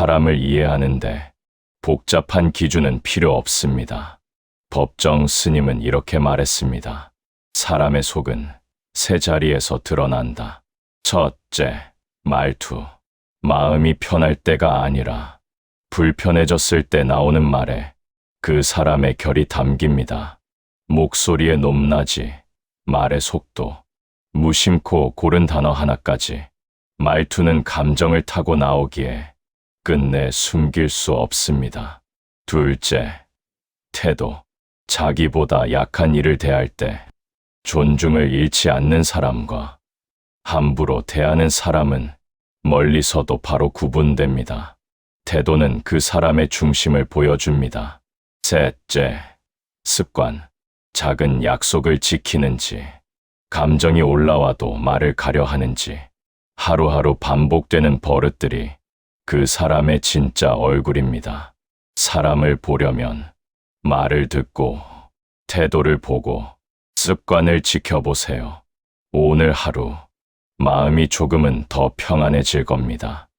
사람을 이해하는데 복잡한 기준은 필요 없습니다. 법정 스님은 이렇게 말했습니다. 사람의 속은 세 자리에서 드러난다. 첫째, 말투. 마음이 편할 때가 아니라 불편해졌을 때 나오는 말에 그 사람의 결이 담깁니다. 목소리의 높낮이, 말의 속도, 무심코 고른 단어 하나까지 말투는 감정을 타고 나오기에 끝내 숨길 수 없습니다. 둘째, 태도. 자기보다 약한 이를 대할 때 존중을 잃지 않는 사람과 함부로 대하는 사람은 멀리서도 바로 구분됩니다. 태도는 그 사람의 중심을 보여줍니다. 셋째, 습관. 작은 약속을 지키는지, 감정이 올라와도 말을 가려 하는지, 하루하루 반복되는 버릇들이 그 사람의 진짜 얼굴입니다. 사람을 보려면 말을 듣고 태도를 보고 습관을 지켜보세요. 오늘 하루 마음이 조금은 더 평안해질 겁니다.